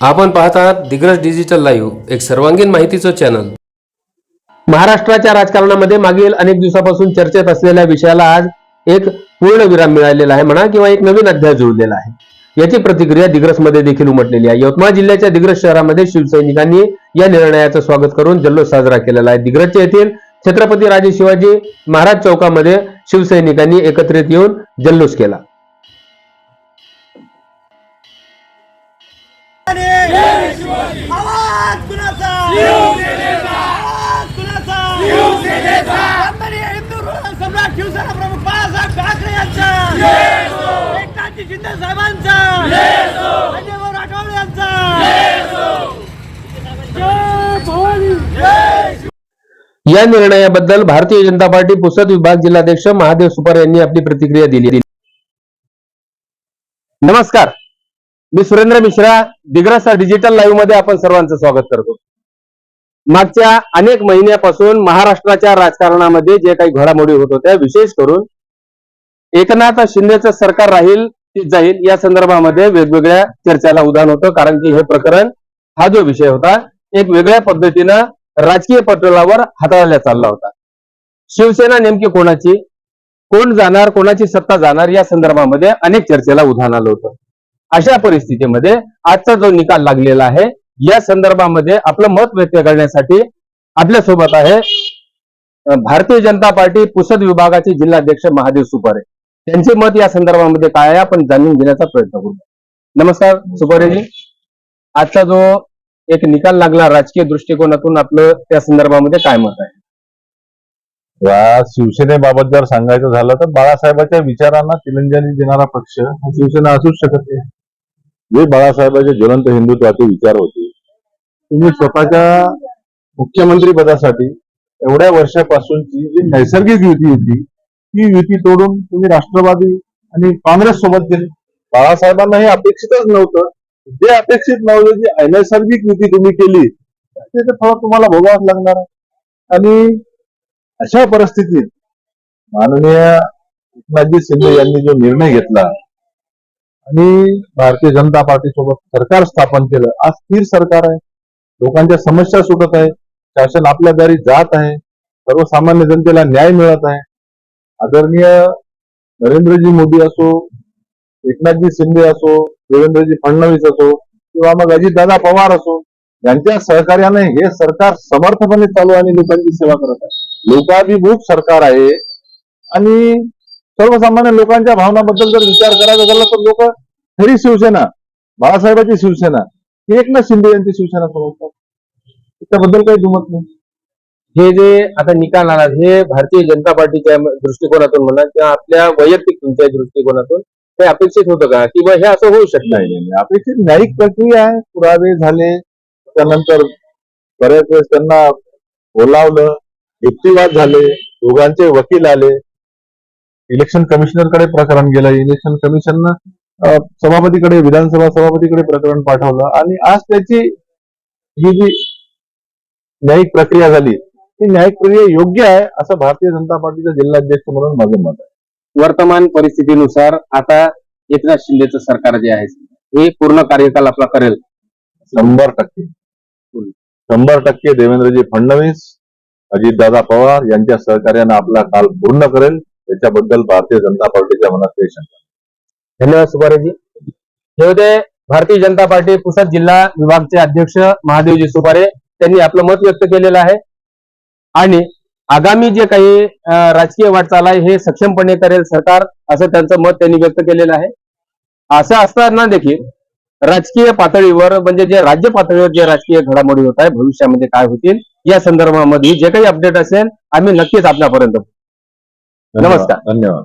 आपण पाहत आहात दिग्रज डिजिटल लाईव्ह एक सर्वांगीण माहितीचं चॅनल महाराष्ट्राच्या राजकारणामध्ये मागील अनेक दिवसापासून चर्चेत असलेल्या विषयाला आज एक पूर्ण विराम मिळालेला आहे म्हणा किंवा एक नवीन अध्याय जुळलेला आहे. याची प्रतिक्रिया दिग्रसमध्ये देखील उमटलेली आहे. यवतमाळ जिल्ह्याच्या दिग्रस शहरामध्ये शिवसैनिकांनी या निर्णयाचं स्वागत करून जल्लोष साजरा केलेला आहे. दिग्रजच्या येथील छत्रपती राजे शिवाजी महाराज चौकामध्ये शिवसैनिकांनी एकत्रित येऊन जल्लोष केला. आवाज कुणाचा? आवाज कुणाचा? सम्राट शिवसेना प्रमुख बाळासाहेब ठाकरे यांचा. एकनाथजी शिंदे साहेबांचा. राठोड यांचा. या निर्णयाबद्दल भारतीय जनता पार्टी पुसद विभाग जिल्हाध्यक्ष महादेव सुपर यांनी आपली प्रतिक्रिया दिली. नमस्कार. मी सुरेंद्र मिश्रा दिग्रसा डिजिटल लाईव्हमध्ये आपण सर्वांचं स्वागत करतो. मागच्या अनेक महिन्यापासून महाराष्ट्राच्या राजकारणामध्ये जे काही घडामोडी होत होत्या विशेष करून एकनाथ शिंदेचं सरकार राहील ते जाईल या संदर्भामध्ये वेगवेगळ्या चर्चेला उदाहरण होतं कारण की हे प्रकरण हा जो विषय होता एक वेगळ्या पद्धतीनं राजकीय पटलावर हाताळल्या चालला होता. शिवसेना नेमकी कोणाची? कोण जाणार कोणाची सत्ता जाणार या संदर्भामध्ये अनेक चर्चेला उधाण आलं होतं. अशा परिस्थितीमध्ये आजचा जो निकाल लागलेला आहे या संदर्भामध्ये आपलं मत व्यक्त करण्यासाठी आपल्यासोबत आहे भारतीय जनता पार्टी पुसद विभागाचे जिल्हाध्यक्ष महादेव सुपारे. त्यांचे मत या संदर्भामध्ये काय आहे आपण जाणून घेण्याचा प्रयत्न करू. नमस्कार सुपारेजी. आजचा जो एक निकाल लागला राजकीय दृष्टिकोनातून आपलं त्या संदर्भामध्ये काय मत आहे? या शिवसेनेबाबत जर सांगायचं झालं तर बाळासाहेबांच्या विचारांना तिलंजली देणारा पक्ष हा शिवसेना असूच शकत नाही. जे बाळासाहेबांचे ज्वलंत हिंदुत्वाचे विचार होते तुम्ही स्वतःच्या मुख्यमंत्री पदासाठी एवढ्या वर्षापासूनची जी नैसर्गिक युती होती ती युती तोडून तुम्ही राष्ट्रवादी आणि काँग्रेस सोबत गेले. बाळासाहेबांना हे अपेक्षितच नव्हतं. जे अपेक्षित नव्हतं जी अनैसर्गिक युती तुम्ही केली त्याचं फळ तुम्हाला भोगावंच लागणार. आणि अशा परिस्थितीत माननीय एकनाथजी शिंदे यांनी जो निर्णय घेतला आणि भारतीय जनता पार्टी सोबत सरकार स्थापन केलं. आज स्थिर सरकार आहे. लोकांच्या समस्या सुटत आहे शासन आपल्या दारी जात आहे. सर्वसामान्य जनतेला न्याय मिळत आहे. आदरणीय नरेंद्रजी मोदी असो एकनाथजी शिंदे असो देवेंद्रजी फडणवीस असो किंवा मग अजितदादा पवार असो यांच्या सहकार्याने हे सरकार समर्थपणे चालू आणि लोकांची सेवा करत आहे. लोकाभिमुख सरकार आहे. आणि सर्वसामान्य लोकांच्या भावनाबद्दल जर विचार करायचा झाला तर लोक खरी शिवसेना बाळासाहेबांची शिवसेना ही एकनाथ शिंदे यांची शिवसेना समजतात. त्याबद्दल काही दुमत नाही. हे जे आता निकाल आला हे भारतीय जनता पार्टीच्या दृष्टिकोनातून म्हणा किंवा आपल्या वैयक्तिक तुमच्या दृष्टिकोनातून हे अपेक्षित होतं का? किंवा हे असं होऊ शकतं? नाही. अपेक्षित न्यायिक प्रक्रिया आहे. पुरावे झाले त्यानंतर बऱ्याच वेळेस त्यांना बोलावलं युक्तिवाद झाले दोघांचे वकील आले. इलेक्शन कमिशनरकडे प्रकरण गेलं इलेक्शन कमिशननं अं, सभापतीकडे विधानसभा सभापतीकडे प्रकरण पाठवलं आणि आज त्याची ही जी न्यायिक प्रक्रिया झाली ती न्यायिक प्रक्रिया योग्य आहे असं भारतीय जनता पार्टीचा जिल्हाध्यक्ष म्हणून माझं मत आहे. वर्तमान परिस्थितीनुसार आता एकनाथ शिंदेचं सरकार जे आहे हे पूर्ण कार्यकाल आपला करेल. शंभर टक्के. शंभर टक्के देवेंद्रजी फडणवीस अजितदादा पवार यांच्या सहकार्यानं आपला काल पूर्ण करेल. त्याच्याबद्दल भारतीय जनता पार्टीच्या मनात काही शंका धन्यवाद सुपारेजी. हे होते भारतीय जनता पार्टी पुसद जिल्हा विभागचे अध्यक्ष महादेवजी सुपारे. त्यांनी आपलं मत व्यक्त केलेलं आहे. आणि आगामी जे काही राजकीय वाटचाल आहे हे सक्षमपणे करेल सरकार असं त्यांचं मत त्यांनी व्यक्त केलेलं आहे. असं असताना देखील राजकीय पातळीवर म्हणजे जे राज्य पातळीवर जे राजकीय घडामोडी होत आहे भविष्यामध्ये काय होतील या संदर्भामध्ये जे काही अपडेट असेल आम्ही नक्कीच आपल्यापर्यंत नमस्कार. धन्यवाद